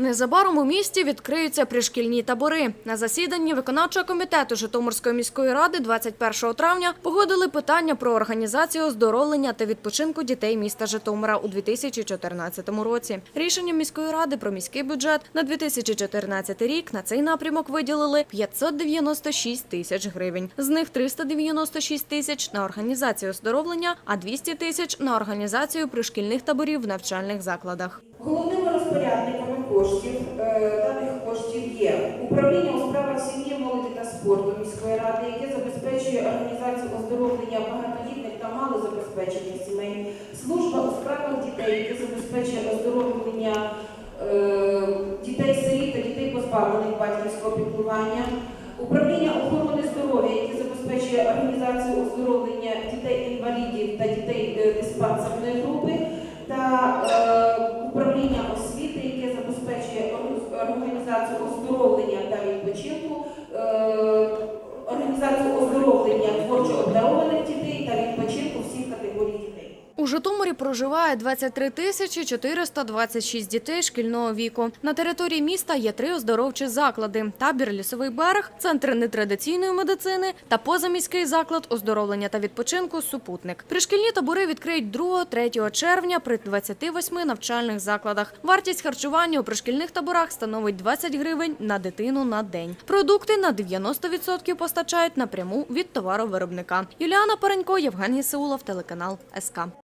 Незабаром у місті відкриються пришкільні табори. На засіданні виконавчого комітету Житомирської міської ради 21 травня погодили питання про організацію оздоровлення та відпочинку дітей міста Житомира у 2014 році. Рішенням міської ради про міський бюджет на 2014 рік на цей напрямок виділили 596 тисяч гривень. З них 396 тисяч на організацію оздоровлення, а 200 тисяч на організацію пришкільних таборів в навчальних закладах. Головними розпорядниками коштів е, даних коштів є. Управління у справах сім'ї, молоді та спорту міської ради, яке забезпечує організацію оздоровлення багатодітних та малозабезпечених сімей, служба у справах дітей, яке забезпечує оздоровлення е, дітей-сиріт та дітей позбавлених батьківського піклування, управління охорони здоров'я, яке забезпечує організацію оздоровлення дітей-інвалідів та дітей е, ор- організацію оздоровлення та відпочинку, е, організацію оздоровлення творчо обдарованих дітей та відпочинку всіх категорій дітей. У Житомирі проживає 23 тисячі 426 дітей шкільного віку. На території міста є три оздоровчі заклади: табір Лісовий берег, центр нетрадиційної медицини та позаміський заклад оздоровлення та відпочинку Супутник. Пришкільні табори відкриють 2-3 червня при 28 навчальних закладах. Вартість харчування у пришкільних таборах становить 20 гривень на дитину на день. Продукти на 90% постачають напряму від товаровиробника. Юліана Паренько, Євгеній Сеулов, телеканал СК.